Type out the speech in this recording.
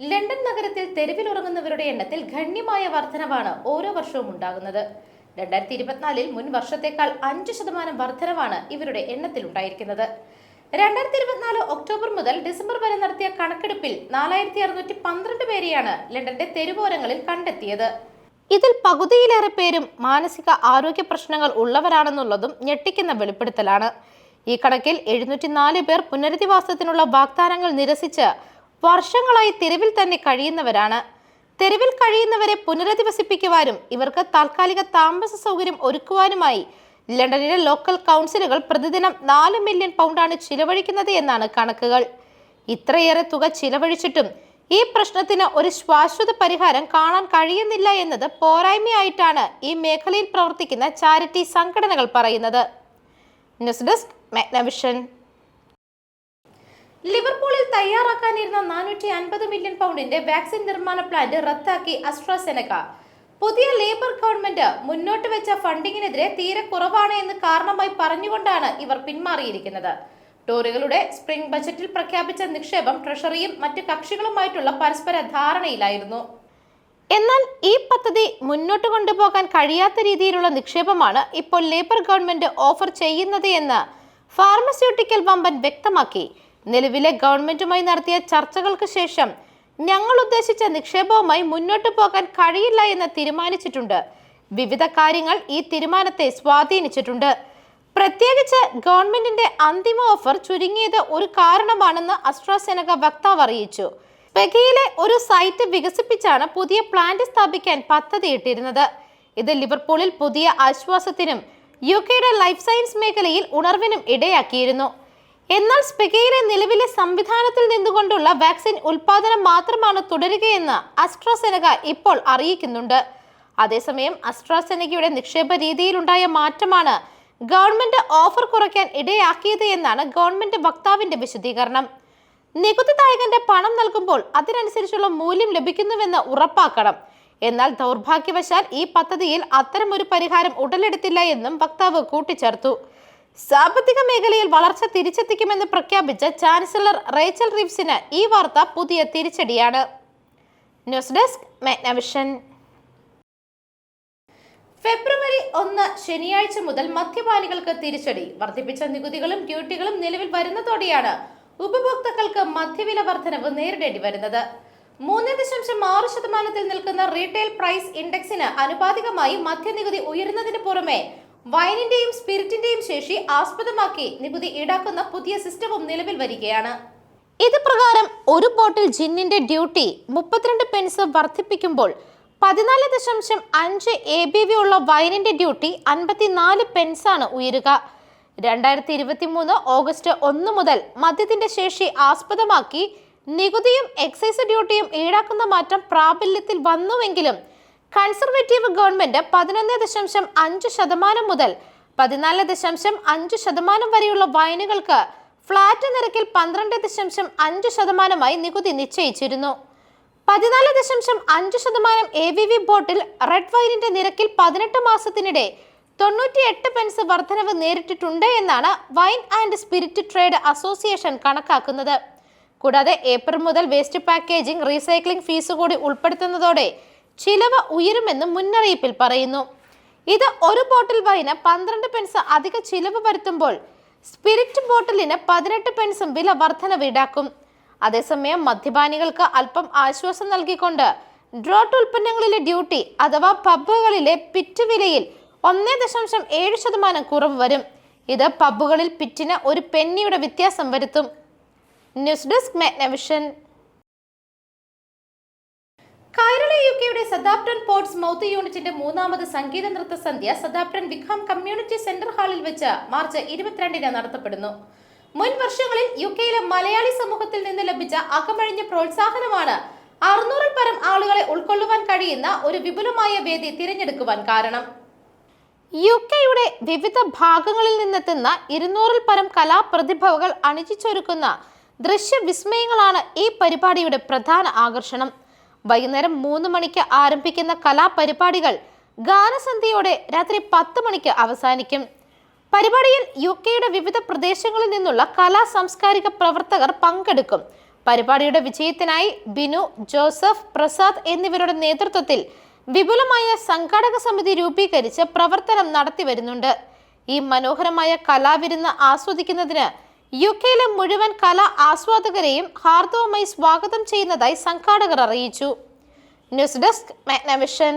London നഗരത്തിൽ തെരുവിൽ ഉറങ്ങുന്നവരുടെ എണ്ണത്തിൽ ഗണ്യമായ വർധനവാണ് ഓരോ വർഷവും ഉണ്ടാകുന്നത്. രണ്ടായിരത്തി ഇരുപത്തിനാലിൽ മുൻ വർഷത്തേക്കാൾ അഞ്ച് ശതമാനം വർധനവാണ് ഇവരുടെ എണ്ണത്തിൽ ഉണ്ടായിരിക്കുന്നത്. രണ്ടായിരത്തി ഇരുപത്തിനാല് ഒക്ടോബർ മുതൽ ഡിസംബർ വരെ നടത്തിയ കണക്കെടുപ്പിൽ നാലായിരത്തി അറുന്നൂറ്റി പന്ത്രണ്ട് പേരെയാണ് ലണ്ടന്റെ തെരുവോരങ്ങളിൽ കണ്ടെത്തിയത്. ഇതിൽ പകുതിയിലേറെ പേരും മാനസിക ആരോഗ്യ പ്രശ്നങ്ങൾ ഉള്ളവരാണെന്നുള്ളതും ഞെട്ടിക്കുന്ന വെളിപ്പെടുത്തലാണ്. ഈ കണക്കിൽ എഴുന്നൂറ്റി നാല് പേർ പുനരധിവാസത്തിനുള്ള വാഗ്ദാനങ്ങൾ നിരസിച്ച് വർഷങ്ങളായി തെരുവിൽ തന്നെ കഴിയുന്നവരാണ്. തെരുവിൽ കഴിയുന്നവരെ പുനരധിവസിപ്പിക്കുവാനും ഇവർക്ക് താൽക്കാലിക താമസ സൗകര്യം ഒരുക്കുവാനുമായി ലണ്ടനിലെ ലോക്കൽ കൗൺസിലുകൾ പ്രതിദിനം നാല് മില്യൺ പൗണ്ടാണ് ചിലവഴിക്കുന്നത് എന്നാണ് കണക്കുകൾ. ഇത്രയേറെ തുക ചിലവഴിച്ചിട്ടും ഈ പ്രശ്നത്തിന് ഒരു ശാശ്വത പരിഹാരം കാണാൻ കഴിയുന്നില്ല എന്നത് പോരായ്മയായിട്ടാണ് ഈ മേഖലയിൽ പ്രവർത്തിക്കുന്ന ചാരിറ്റി സംഘടനകൾ പറയുന്നത്. News desk Magnavision. ലിവർപൂളിൽ തയ്യാറാക്കാനിരുന്ന നാനൂറ്റി അൻപത് മില്യൺ പൗണ്ടിന്റെ വാക്സിൻ നിർമ്മാണ പ്ലാന്റ് റദ്ദാക്കി അസ്ട്രാസെനക പുതിയ ലേബർ ഗവൺമെന്റ് മുന്നോട്ട് വെച്ച ഫണ്ടിങ്ങിനെതിരെ തീരെ കുറവാണ് എന്ന് കാരണമായി പറഞ്ഞുകൊണ്ടാണ് ഇവർ പിന്മാറിയിരിക്കുന്നത്. ടോറികളുടെ സ്പ്രിംഗ് ബജറ്റിൽ പ്രഖ്യാപിച്ച നിക്ഷേപം ട്രഷറിയും മറ്റ് കക്ഷികളുമായിട്ടുള്ള പരസ്പര ധാരണയിലായിരുന്നു. എന്നാൽ ഈ പദ്ധതി മുന്നോട്ട് കൊണ്ടുപോകാൻ കഴിയാത്ത രീതിയിലുള്ള നിക്ഷേപമാണ് ഇപ്പോൾ ലേബർ ഗവൺമെന്റ് ഓഫർ ചെയ്യുന്നത് എന്ന് ഫാർമസ്യൂട്ടിക്കൽ വമ്പൻ വ്യക്തമാക്കി. നിലവിലെ ഗവൺമെന്റുമായി നടത്തിയ ചർച്ചകൾക്ക് ശേഷം ഞങ്ങൾ ഉദ്ദേശിച്ച നിക്ഷേപവുമായി മുന്നോട്ട് പോകാൻ കഴിയില്ല എന്ന് തീരുമാനിച്ചിട്ടുണ്ട്. വിവിധ കാര്യങ്ങൾ ഈ തീരുമാനത്തെ സ്വാധീനിച്ചിട്ടുണ്ട്. പ്രത്യേകിച്ച് ഗവൺമെന്റിന്റെ അന്തിമ ഓഫർ ചുരുങ്ങിയത് ഒരു കാരണമാണെന്ന് അസ്ട്രാസെനക വക്താവ് അറിയിച്ചു. പെഗയിലെ ഒരു സൈറ്റ് വികസിപ്പിച്ചാണ് പുതിയ പ്ലാന്റ് സ്ഥാപിക്കാൻ പദ്ധതിയിട്ടിരുന്നത്. ഇത് ലിവർപൂളിൽ പുതിയ ആശ്വാസത്തിനും യു കെയുടെ ലൈഫ് സയൻസ് മേഖലയിൽ ഉണർവിനും ഇടയാക്കിയിരുന്നു. എന്നാൽ സ്പെഗയിലെ നിലവിലെ സംവിധാനത്തിൽ നിന്നുകൊണ്ടുള്ള വാക്സിൻ ഉൽപാദനം മാത്രമാണ് തുടരുകയെന്ന് അസ്ട്രാസെനക ഇപ്പോൾ അറിയിക്കുന്നുണ്ട്. അതേസമയം അസ്ട്രാസെനകയുടെ നിക്ഷേപ രീതിയിലുണ്ടായ മാറ്റമാണ് ഗവൺമെന്റ് ഓഫർ കുറയ്ക്കാൻ ഇടയാക്കിയത് എന്നാണ് ഗവൺമെന്റ് വക്താവിന്റെ വിശദീകരണം. നികുതിദായകന്റെ പണം നൽകുമ്പോൾ അതിനനുസരിച്ചുള്ള മൂല്യം ലഭിക്കുന്നുവെന്ന് ഉറപ്പാക്കണം. എന്നാൽ ദൗർഭാഗ്യവശാൽ ഈ പദ്ധതിയിൽ അത്തരമൊരു പരിഹാരം ഉടലെടുത്തില്ല എന്നും വക്താവ് കൂട്ടിച്ചേർത്തു. സാമ്പത്തിക മേഖലയിൽ വളർച്ച തിരിച്ചെത്തിക്കുമെന്ന് പ്രഖ്യാപിച്ച ചാൻസലർ റേച്ചൽ റിവ്സിന് ഈ വാർത്ത പുതിയ തിരിച്ചടിയാണ്. ന്യൂസ് ഡെസ്ക് മെഗ്നവിഷൻ ഫെബ്രുവരി ഒന്ന് ശനിയാഴ്ച മുതൽ മദ്യപാനികൾക്ക് തിരിച്ചടി. വർദ്ധിപ്പിച്ച നികുതികളും ഡ്യൂട്ടികളും നിലവിൽ വരുന്നതോടെയാണ് ഉപഭോക്താക്കൾക്ക് മദ്യവില വർധനവ് നേരിടേണ്ടി വരുന്നത്. മൂന്ന് ദശാംശം ആറ് ശതമാനത്തിൽ നിൽക്കുന്ന റീറ്റെയിൽ പ്രൈസ് ഇൻഡെക്സിന് അനുപാതികമായി മദ്യനികുതി ഉയരുന്നതിന് പുറമെ വൈനിന്റെയും സ്പിരിറ്റിന്റെയും ശേഷി ആസ്പദമാക്കി നികുതി ഈടാക്കുന്ന പുതിയ സിസ്റ്റവും നിലവിൽ വരികയാണ്. ഇത് പ്രകാരം ഒരു ബോട്ടിൽ ജിന്നിന്റെ ഡ്യൂട്ടി മുപ്പത്തിരണ്ട് പെൻസ് വർദ്ധിപ്പിക്കുമ്പോൾ പതിനാല് ദശാംശം അഞ്ച് എ ബി വി ഉള്ള വൈനിന്റെ ഡ്യൂട്ടി അൻപത്തിനാല് പെൻസാണ് ഉയരുക. രണ്ടായിരത്തി ഇരുപത്തി മൂന്ന് ഓഗസ്റ്റ് ഒന്ന് മുതൽ മദ്യത്തിന്റെ ശേഷി ആസ്പദമാക്കി നികുതിയും എക്സൈസ് ഡ്യൂട്ടിയും ഈടാക്കുന്ന മാറ്റം പ്രാബല്യത്തിൽ വന്നുവെങ്കിലും കൺസർവേറ്റീവ് ഗവൺമെന്റ് പതിനൊന്ന് ദശാംശം അഞ്ച് ശതമാനം മുതൽ പതിനാല് ദശാംശം അഞ്ച് ശതമാനം വരെയുള്ള വൈനുകൾക്ക് ഫ്ലാറ്റ് നിരക്കിൽ പന്ത്രണ്ട് ദശാംശം അഞ്ച് ശതമാനമായി നികുതി നിശ്ചയിച്ചിരുന്നു. പതിനാല് ദശാംശം അഞ്ച് ശതമാനം A B V bottle red വൈനിന്റെ നിരക്കിൽ പതിനെട്ട് മാസത്തിനിടെ തൊണ്ണൂറ്റി എട്ട് പെൻസ് വർധനവ് നേരിട്ടിട്ടുണ്ട് എന്നാണ് wine and spirit trade association കണക്കാക്കുന്നത്. കൂടാതെ ഏപ്രിൽ മുതൽ വേസ്റ്റ് പാക്കേജിംഗ് റീസൈക്ലിംഗ് ഫീസ് കൂടി ഉൾപ്പെടുത്തുന്നതോടെ ചിലവ് ഉയരുമെന്നും മുന്നറിയിപ്പിൽ പറയുന്നു. ഇത് ഒരു ബോട്ടിൽ വൈന് പന്ത്രണ്ട് പെൻസ് അധിക ചിലവ് വരുത്തുമ്പോൾ സ്പിരിറ്റ് ബോട്ടിലിന് പതിനെട്ട് പെൻസും വില വർധനവ് ഈടാക്കും. അതേസമയം മദ്യപാനികൾക്ക് അല്പം ആശ്വാസം നൽകിക്കൊണ്ട് ഡ്രോട്ട് ഉൽപ്പന്നങ്ങളിലെ ഡ്യൂട്ടി അഥവാ പബ്ബുകളിലെ പിറ്റ് വിലയിൽ ഒന്നേ ദശാംശം ഏഴ് ശതമാനം കുറവ് വരും. ഇത് പബ്ബുകളിൽ പിറ്റിന് ഒരു പെന്നിയുടെ വ്യത്യാസം വരുത്തും. News desk Magnavision. കൈരള യു കെയുടെ സദാപ്റ്റൻ പോർട്സ് മൗത്ത് യൂണിറ്റിന്റെ മൂന്നാമത് സംഗീത നൃത്ത സന്ധ്യ സദാപ്റ്റൻ വിഖാം കമ്മ്യൂണിറ്റി സെന്റർ ഹാളിൽ വെച്ച് മാർച്ച് ഇരുപത്തിരണ്ടിന് നടത്തപ്പെടുന്നു. മുൻ വർഷങ്ങളിൽ യു കെയിലെ മലയാളി സമൂഹത്തിൽ നിന്ന് ലഭിച്ച അകമഴിഞ്ഞ പ്രോത്സാഹനമാണ് അറുന്നൂറിൽ പരം ആളുകളെ ഉൾക്കൊള്ളുവാൻ കഴിയുന്ന ഒരു വിപുലമായ വേദി തിരഞ്ഞെടുക്കുവാൻ കാരണം. യു കെയുടെ വിവിധ ഭാഗങ്ങളിൽ നിന്നെത്തുന്ന ഇരുന്നൂറിൽ പരം കലാപ്രതിഭകൾ അണിച്ചിച്ചൊരുക്കുന്ന ദൃശ്യവിസ്മയങ്ങളാണ് ഈ പരിപാടിയുടെ പ്രധാന ആകർഷണം. വൈകുന്നേരം മൂന്ന് മണിക്ക് ആരംഭിക്കുന്ന കലാപരിപാടികൾ ഗാനസന്ധ്യയോടെ രാത്രി പത്ത് മണിക്ക് അവസാനിക്കും. പരിപാടിയിൽ യു കെയുടെ വിവിധ പ്രദേശങ്ങളിൽ നിന്നുള്ള കലാ സാംസ്കാരിക പ്രവർത്തകർ പങ്കെടുക്കും. പരിപാടിയുടെ വിജയത്തിനായി ബിനു ജോസഫ് പ്രസാദ് എന്നിവരുടെ നേതൃത്വത്തിൽ വിപുലമായ സംഘാടക സമിതി രൂപീകരിച്ച് പ്രവർത്തനം നടത്തി വരുന്നുണ്ട് ഈ മനോഹരമായ കലാവിരുന്ന് ആസ്വദിക്കുന്നതിന് യു കെയിലെ മുഴുവൻ കലാ ആസ്വാദകരെയും ഹാർദവുമായി സ്വാഗതം ചെയ്യുന്നതായി സംഘാടകർ അറിയിച്ചു. News desk Magnavision.